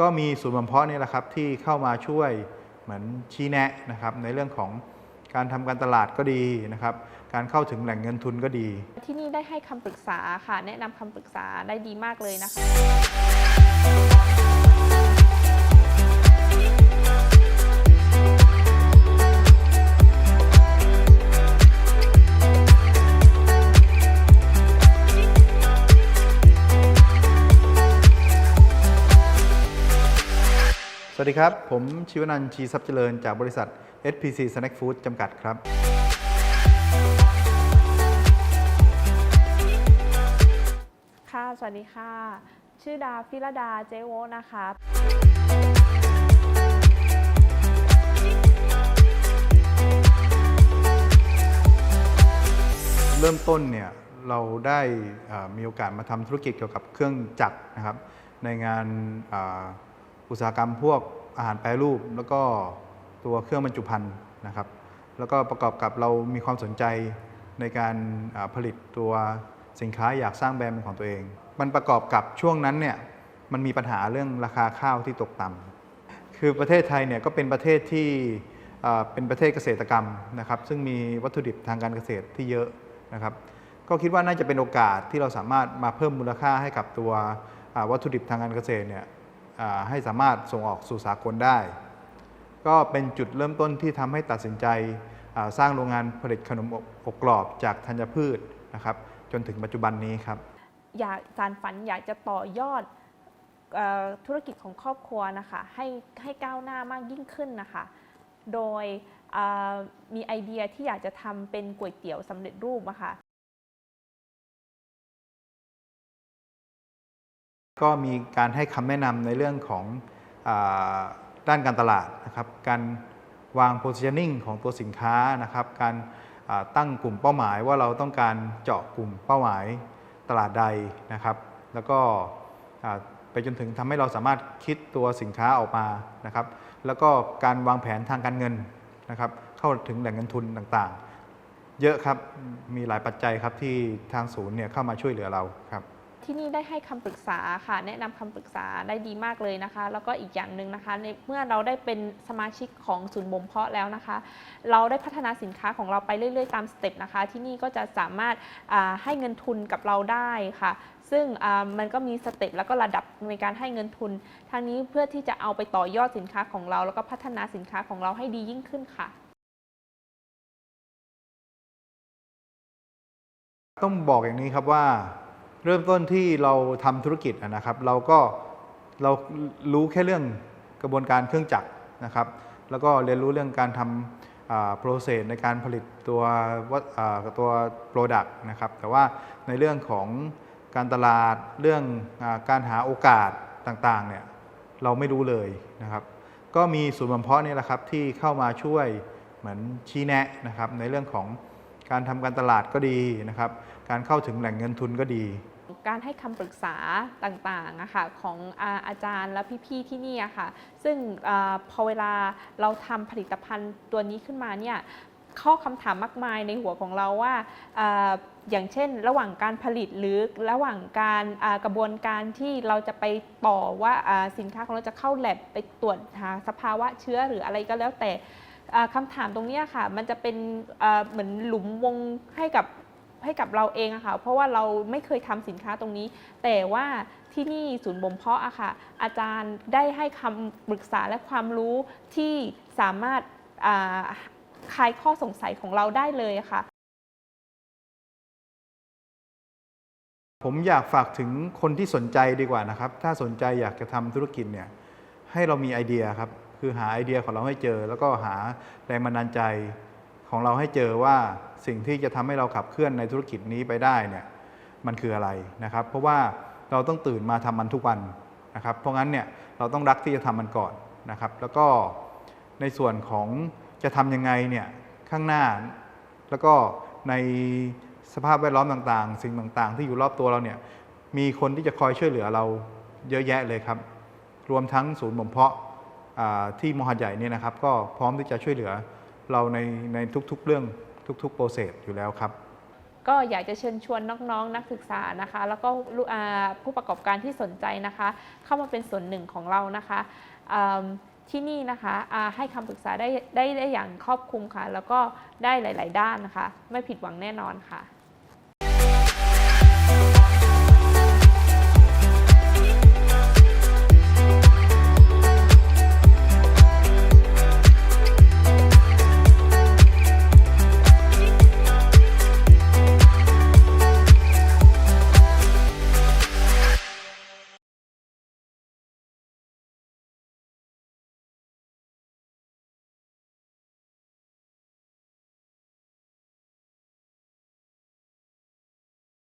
ก็มีศูนย์บ่มเพาะนี่แหละครับที่เข้ามาช่วยเหมือนชี้แนะนะครับในเรื่องของการทำการตลาดก็ดีนะครับ การเข้าถึงแหล่งเงินทุนก็ดี ที่นี่ได้ให้คำปรึกษาค่ะ แนะนำคำปรึกษาได้ดีมากเลยนะคะ สวัสดีครับ ผมชิวนันท์ชีทรัพย์เจริญจากบริษัท SPC Snack Food จำกัดครับ ค่ะ สวัสดีค่ะ ชื่อดาฟิรดาเจโวนะคะ เริ่มต้นเนี่ยเราได้อ่ามีโอกาสมาทำธุรกิจเกี่ยวกับเครื่องจักรนะครับ ในงานอ่า อุตสาหกรรมพวกอาหารแปรรูป แล้วก็ตัวเครื่องบรรจุภัณฑ์นะครับ แล้วก็ประกอบกับเรามีความสนใจในการผลิตตัวสินค้าอยากสร้างแบรนด์เป็นของตัวเอง มันประกอบกับช่วงนั้นเนี่ยมันมีปัญหาเรื่องราคาข้าวที่ตกต่ำคือประเทศไทยเนี่ยก็เป็นประเทศที่เป็นประเทศเกษตรกรรมนะครับ ซึ่งมีวัตถุดิบทางการเกษตรที่เยอะนะครับ ก็คิดว่าน่าจะเป็นโอกาสที่เราสามารถมาเพิ่มมูลค่าให้กับตัววัตถุดิบทางการเกษตรเนี่ย ให้สามารถส่งออกสู่สากลได้ ก็เป็นจุดเริ่มต้นที่ทำให้ตัดสินใจสร้างโรงงานผลิตขนมอบกรอบจากธัญพืชนะครับจนถึงปัจจุบันนี้ครับ อยากสารฝันอยากจะต่อยอดธุรกิจของครอบครัวนะคะให้ให้ก้าวหน้ามากยิ่งขึ้นนะคะ โดยมีไอเดียที่อยากจะทำเป็นก๋วยเตี๋ยวสำเร็จรูปอะค่ะ ก็มีการให้คำแนะนำในเรื่องของอด้านการตลาดนะครับ การวาง positioning ของตัวสินค้านะครับ การตั้งกลุ่มเป้าหมายว่าเราต้องการเจาะกลุ่มเป้าหมายตลาดใดนะครับ แล้วก็ไปจนถึงทำให้เราสามารถคิดตัวสินค้าออกมานะครับ แล้วก็การวางแผนทางการเงินนะครับ เข้าถึงแหล่งเงินทุนต่างๆ เยอะครับ มีหลายปัจจัยครับที่ทางศูนย์เนี่ยเข้ามาช่วยเหลือเราครับ ที่นี่ได้ให้คำปรึกษาค่ะ แนะนำคำปรึกษาได้ดีมากเลยนะคะ แล้วก็อีกอย่างหนึ่งนะคะในเมื่อเราได้เป็นสมาชิกของศูนย์บ่มเพาะแล้วนะคะ เราได้พัฒนาสินค้าของเราไปเรื่อยๆตามสเต็ปนะคะ ที่นี่ก็จะสามารถให้เงินทุนกับเราได้ค่ะซึ่งมันก็มีสเต็ปแล้วก็ระดับในการให้เงินทุนทางนี้เพื่อที่จะเอาไปต่อยอดสินค้าของเรา แล้วก็พัฒนาสินค้าของเราให้ดียิ่งขึ้นค่ะ ต้องบอกอย่างนี้ครับว่า เริ่มต้นที่เราทำธุรกิจนะครับ เราก็เรารู้แค่เรื่องกระบวนการเครื่องจักรนะครับ แล้วก็เรียนรู้เรื่องการทำโปรเซสในการผลิตตัววัตอ่าตัว Product นะครับ แต่ว่าในเรื่องของการตลาดเรื่องอการหาโอกาสต่างๆเนี่ยเราไม่รู้เลยนะครับ ก็มีศูนย์บ่มเพาะนี่แหละครับที่เข้ามาช่วยเหมือนชี้แนะนะครับในเรื่องของการทำการตลาดก็ดีนะครับ การเข้าถึงแหล่งเงินทุนก็ดี การให้คำปรึกษาต่างๆอะคะของอาอาจารย์และพี่ๆที่นี่อะค่ะ ซึ่งอพอเวลาเราทำผลิตภัณฑ์ตัวนี้ขึ้นมาเนี่ยข้อคำถามมากมายในหัวของเราว่าอย่างเช่น ระหว่างการผลิตหรือระหว่างการกระบวนการที่เราจะไปต่อว่าสินค้าของเราจะเข้าแลบไปตรวจหาสภาวะเชื้อหรืออะไรก็แล้วแต่คำถามตรงนี้ค่ะ มันจะเป็นเหมือนหลุมวงให้กับ ให้กับเราเองอะค่ะเพราะว่าเราไม่เคยทำสินค้าตรงนี้ แต่ว่าที่นี่ศูนย์บ่มเพาะอะค่ะอาจารย์ได้ให้คำปรึกษาและความรู้ที่สามารถคลายข้อสงสัยของเราได้เลยะค่ะ ผมอยากฝากถึงคนที่สนใจดีกว่านะครับ ถ้าสนใจอยากจะทำธุรกิจเนี่ยให้เรามีไอเดียครับ คือหาไอเดียของเราให้เจอ แล้วก็หาแรงบันดาลใจ ของเราให้เจอว่าสิ่งที่จะทำให้เราขับเคลื่อนในธุรกิจนี้ไปได้เนี่ยมันคืออะไรนะครับ เพราะว่าเราต้องตื่นมาทำมันทุกวันนะครับ เพราะงั้นเนี่ยเราต้องรักที่จะทำมันก่อนนะครับ แล้วก็ในส่วนของจะทำยังไงเนี่ยข้างหน้า แล้วก็ในสภาพแวดล้อมต่างๆ สิ่งต่างๆ ที่อยู่รอบตัวเราเนี่ยมีคนที่จะคอยช่วยเหลือเราเยอะแยะเลยครับ รวมทั้งศูนย์บ่มเพาะที่มหาดใหญ่เนี่ยนะครับ ก็พร้อมที่จะช่วยเหลือ เราในในทุกๆเรื่องทุกๆโปรเซสอยู่แล้วครับ ก็อยากจะเชิญชวนน้องๆ นักศึกษานะคะ แล้วก็ผู้ประกอบการที่สนใจนะคะ เข้ามาเป็นส่วนหนึ่งของเรานะคะที่นี่นะคะให้คำปรึกษาได้ได้ได้อย่างครอบคลุมค่ะ แล้วก็ได้หลาย ๆ ด้านนะคะ ไม่ผิดหวังแน่นอนค่ะ